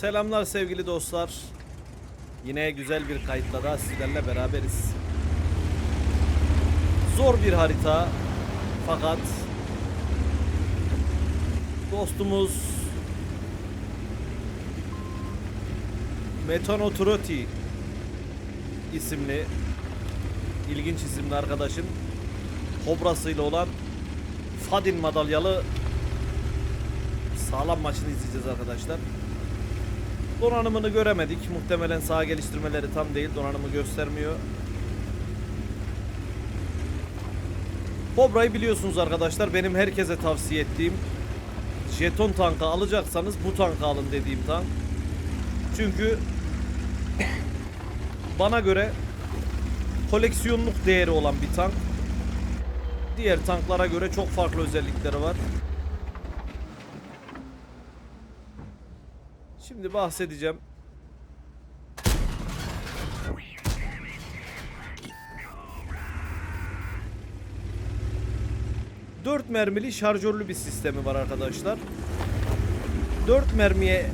Selamlar sevgili dostlar. Yine güzel bir kayıtla da sizlerle beraberiz. Zor bir harita fakat dostumuz Metanotroti isimli ilginç isimli arkadaşın kobrasıyla olan Fadin madalyalı sağlam maçını izleyeceğiz arkadaşlar. Donanımını göremedik. Muhtemelen sağ geliştirmeleri tam değil. Donanımı göstermiyor. Kobra'yı biliyorsunuz arkadaşlar. Benim herkese tavsiye ettiğim jeton tankı alacaksanız bu tankı alın dediğim tank. Çünkü bana göre koleksiyonluk değeri olan bir tank. Diğer tanklara göre çok farklı özellikleri var. Şimdi bahsedeceğim. Dört mermili şarjörlü bir sistemi var arkadaşlar. Dört mermiye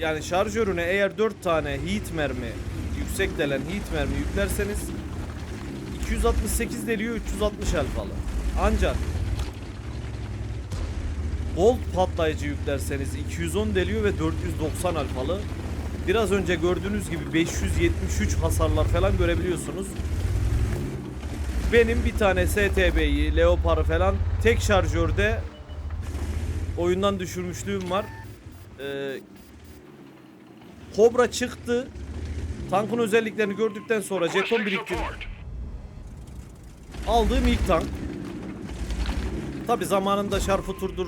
yani şarjörüne eğer dört tane heat mermi yüksek delen heat mermi yüklerseniz 268 deliyor 360 alfalı. Ancak Gold patlayıcı yüklerseniz 210 deliyor ve 490 alfalı. Biraz önce gördüğünüz gibi 573 hasarlar falan görebiliyorsunuz. Benim bir tane STB'yi, Leopard'ı falan tek şarjörde oyundan düşürmüşlüğüm var. Ee, çıktı. Tankın özelliklerini gördükten sonra jeton biriktirdim. Aldığım ilk tank. Tabi zamanında Şarfutur'dur,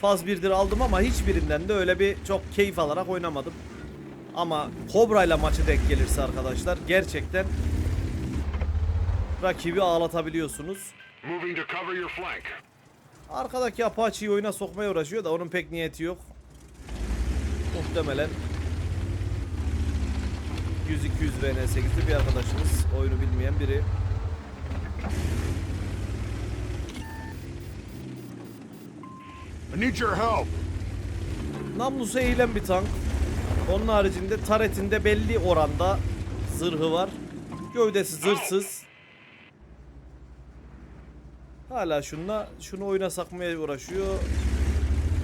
Faz 1'dir aldım ama hiçbirinden de öyle bir çok keyif alarak oynamadım. Ama Cobra ile maçı denk gelirse arkadaşlar gerçekten rakibi ağlatabiliyorsunuz. Arkadaki Apache'yi oyuna sokmaya uğraşıyor da onun pek niyeti yok. Muhtemelen 100-200 VN8'li bir arkadaşımız. Oyunu bilmeyen biri. I need your help. Namlusu eğilen bir tank. Onun haricinde taretinde belli oranda zırhı var. Gövdesi zırhsız. Hala şunla şunu oyuna sakmaya uğraşıyor.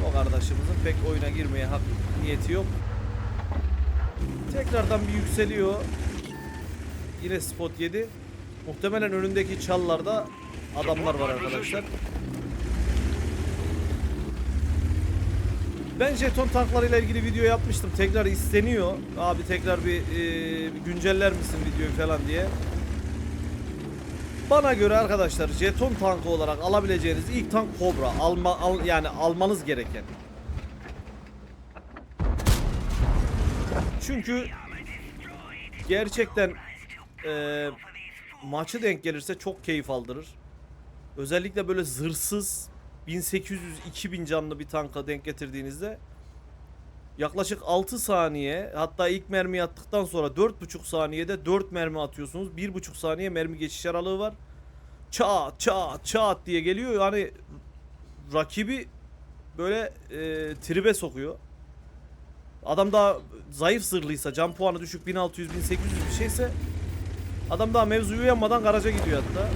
O kardeşimizin pek oyuna girmeye hak niyeti yok. Tekrardan bir yükseliyor. Yine spot yedi. Muhtemelen önündeki çallarda adamlar var arkadaşlar. Ben jeton tanklarıyla ilgili video yapmıştım. Tekrar isteniyor. Abi tekrar bir, e, bir günceller misin videoyu falan diye. Bana göre arkadaşlar jeton tankı olarak alabileceğiniz ilk tank Cobra. Alma, al, yani almanız gereken. Çünkü gerçekten e, maçı denk gelirse çok keyif aldırır. Özellikle böyle zırhsız 1800-2000 canlı bir tanka denk getirdiğinizde yaklaşık 6 saniye hatta ilk mermi attıktan sonra 4,5 saniyede 4 mermi atıyorsunuz. 1,5 saniye mermi geçiş aralığı var. Çat çat çat diye geliyor. Yani rakibi böyle e, tribe sokuyor. Adam daha zayıf zırhlıysa, can puanı düşük 1600-1800 bir şeyse adam daha mevzuyu uyanmadan garaja gidiyor hatta.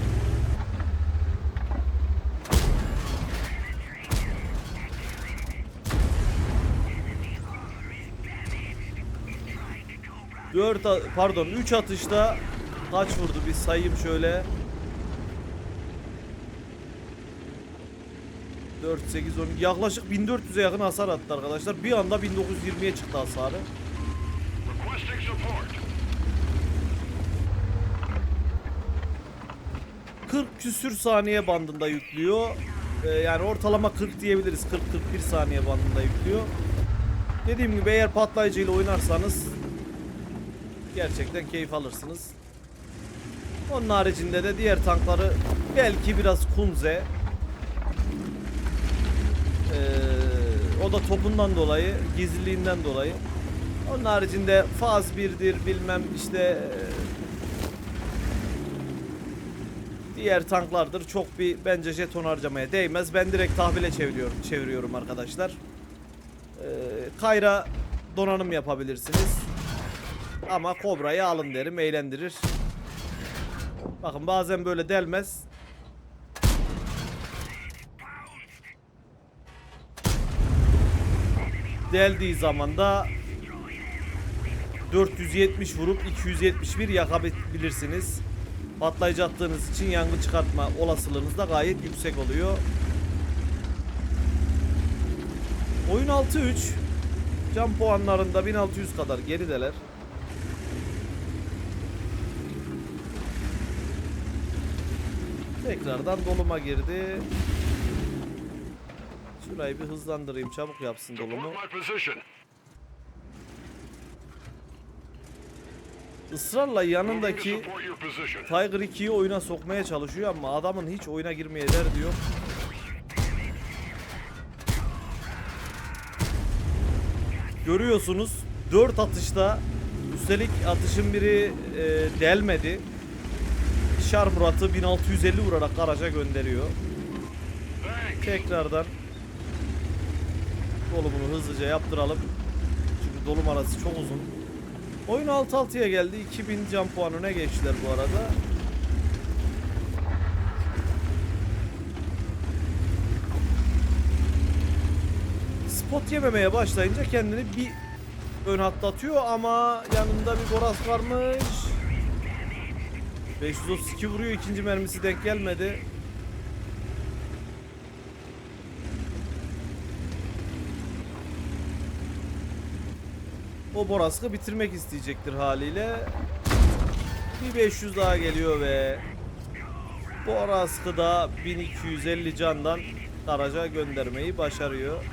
Dört a- pardon 3 atışta kaç vurdu bir sayayım şöyle. 4 8 10 yaklaşık 1400'e yakın hasar attı arkadaşlar. Bir anda 1920'ye çıktı hasarı. Requesting support. 40 küsür saniye bandında yüklüyor. Ee, yani ortalama 40 diyebiliriz. 40-41 saniye bandında yüklüyor. Dediğim gibi eğer patlayıcıyla oynarsanız gerçekten keyif alırsınız. Onun haricinde de diğer tankları belki biraz Kunze. Ee, o da topundan dolayı, gizliliğinden dolayı. Onun haricinde faz 1'dir bilmem işte ee, Diğer tanklardır. Çok bir bence jeton harcamaya değmez. Ben direkt tahvile çeviriyorum, çeviriyorum arkadaşlar. Ee, Kayra donanım yapabilirsiniz. Ama Kobra'yı alın derim eğlendirir. Bakın bazen böyle delmez. Deldiği zaman da 470 vurup 271 yakabilirsiniz. Patlayıcı attığınız için yangın çıkartma olasılığınız da gayet yüksek oluyor. Oyun 6-3. Can puanlarında 1600 kadar gerideler. Tekrardan doluma girdi. Şurayı bir hızlandırayım çabuk yapsın dolumu. Israrla yanındaki. Tiger 2'yi oyuna sokmaya çalışıyor ama adamın hiç oyuna girmeye derdi yok. Görüyorsunuz 4 atışta üstelik atışın biri e, delmedi. Şar Murat'ı 1650 vurarak garaja gönderiyor. Tekrardan dolumunu hızlıca yaptıralım. Çünkü dolum arası çok uzun. Oyun 6-6'ya geldi. 2000 can puanına geçtiler bu arada. Spot yememeye başlayınca kendini bir ön hatta atıyor ama yanında bir Boras varmış. 532 vuruyor ikinci mermisi denk gelmedi. O Borask'ı bitirmek isteyecektir haliyle. Bir 500 daha geliyor ve Borask'ı da 1250 candan garaja göndermeyi başarıyor.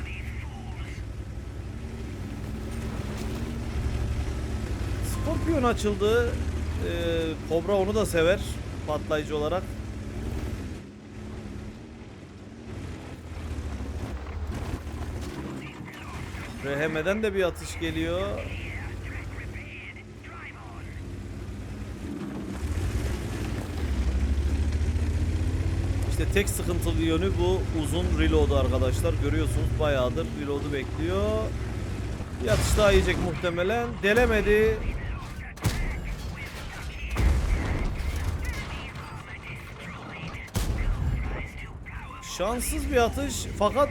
Scorpion açıldı. Ee, Kobra onu da sever patlayıcı olarak. RHM'den de bir atış geliyor. İşte tek sıkıntılı yönü bu uzun reload arkadaşlar. Görüyorsunuz bayağıdır reload'u bekliyor. Bir atış daha yiyecek muhtemelen. Delemedi. Şanssız bir atış fakat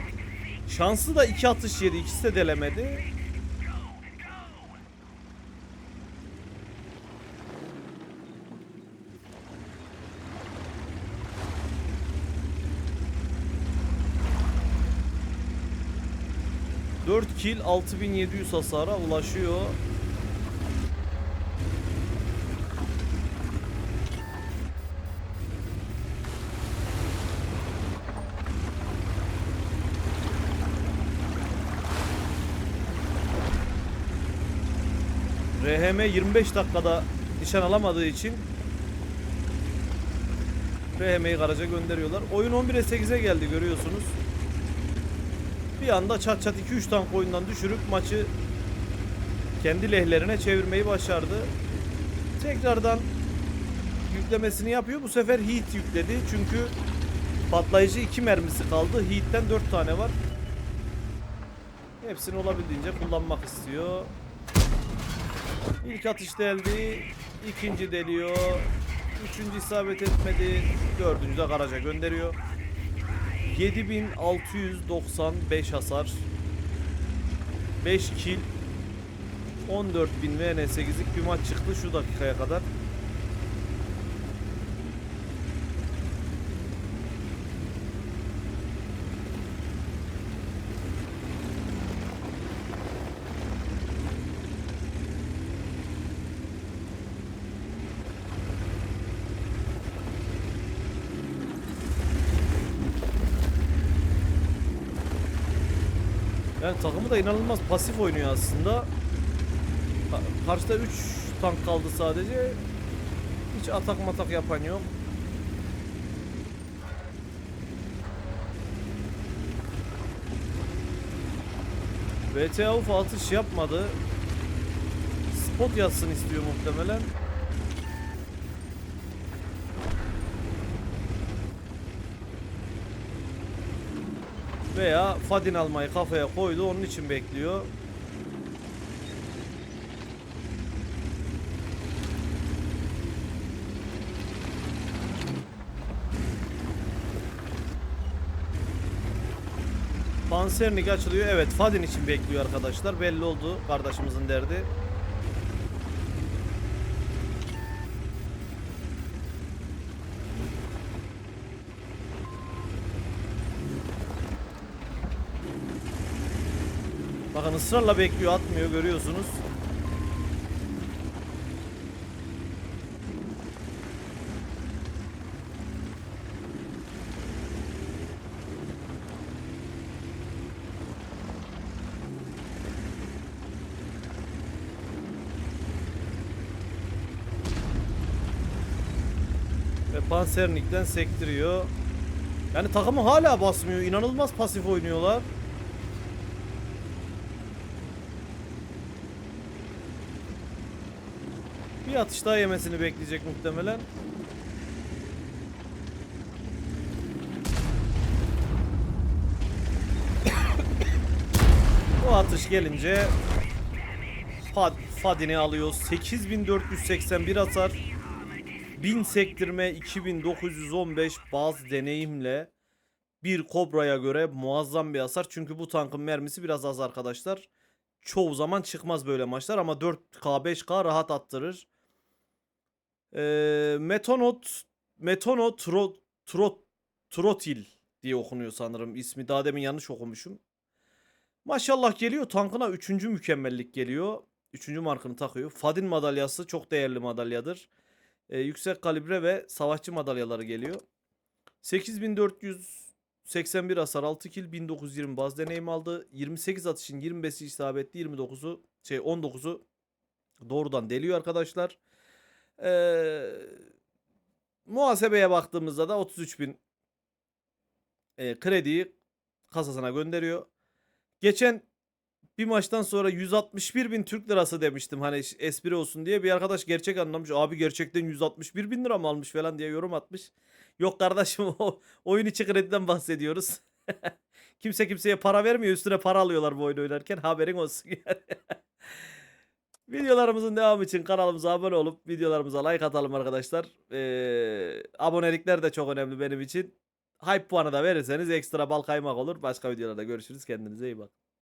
şanslı da iki atış yedi. İkisi de delemedi. Dört kill 6700 hasara ulaşıyor. RHM 25 dakikada nişan alamadığı için RHM'yi garaja gönderiyorlar. Oyun 11'e 8'e geldi görüyorsunuz. Bir anda çat çat 2-3 tank oyundan düşürüp maçı kendi lehlerine çevirmeyi başardı. Tekrardan yüklemesini yapıyor. Bu sefer Heat yükledi. Çünkü patlayıcı 2 mermisi kaldı. Heat'ten 4 tane var. Hepsini olabildiğince kullanmak istiyor. İlk atış deldi. ikinci deliyor. Üçüncü isabet etmedi. Dördüncü de garaja gönderiyor. 7695 hasar. 5 kill. 14.000 VN8'lik bir maç çıktı şu dakikaya kadar. Yani takımı da inanılmaz pasif oynuyor aslında. Ka- Karşıda 3 tank kaldı sadece. Hiç atak matak yapan yok. VTA UFA atış yapmadı. Spot yazsın istiyor muhtemelen. Veya Fadin almayı kafaya koydu onun için bekliyor. Pansernik açılıyor. Evet Fadin için bekliyor arkadaşlar. Belli oldu kardeşimizin derdi. Bakın ısrarla bekliyor atmıyor görüyorsunuz. Ve Pansernik'ten sektiriyor. Yani takımı hala basmıyor. İnanılmaz pasif oynuyorlar. Bir atış daha yemesini bekleyecek muhtemelen. Bu atış gelince Fad, Fadin'i alıyor. 8481 hasar. 1000 sektirme 2915 baz deneyimle bir Kobra'ya göre muazzam bir hasar. Çünkü bu tankın mermisi biraz az arkadaşlar. Çoğu zaman çıkmaz böyle maçlar ama 4K 5K rahat attırır. Ee, Metonot Metono Tro, Tro, Trotil diye okunuyor sanırım ismi. Daha demin yanlış okumuşum. Maşallah geliyor tankına 3. mükemmellik geliyor. 3. markını takıyor. Fadin madalyası çok değerli madalyadır. Ee, yüksek kalibre ve savaşçı madalyaları geliyor. 8481 hasar 6 kill 1920 baz deneyim aldı. 28 atışın 25'i isabetli 29'u şey 19'u doğrudan deliyor arkadaşlar. Ee, muhasebeye baktığımızda da 33.000 e, krediyi kasasına gönderiyor. Geçen bir maçtan sonra 161 bin Türk lirası demiştim hani espri olsun diye. Bir arkadaş gerçek anlamış. Abi gerçekten 161 bin lira mı almış falan diye yorum atmış. Yok kardeşim o oyun içi krediden bahsediyoruz. Kimse kimseye para vermiyor üstüne para alıyorlar bu oyunu oynarken haberin olsun. Videolarımızın devamı için kanalımıza abone olup videolarımıza like atalım arkadaşlar. Ee, abonelikler de çok önemli benim için. Hype puanı da verirseniz ekstra bal kaymak olur. Başka videolarda görüşürüz. Kendinize iyi bakın.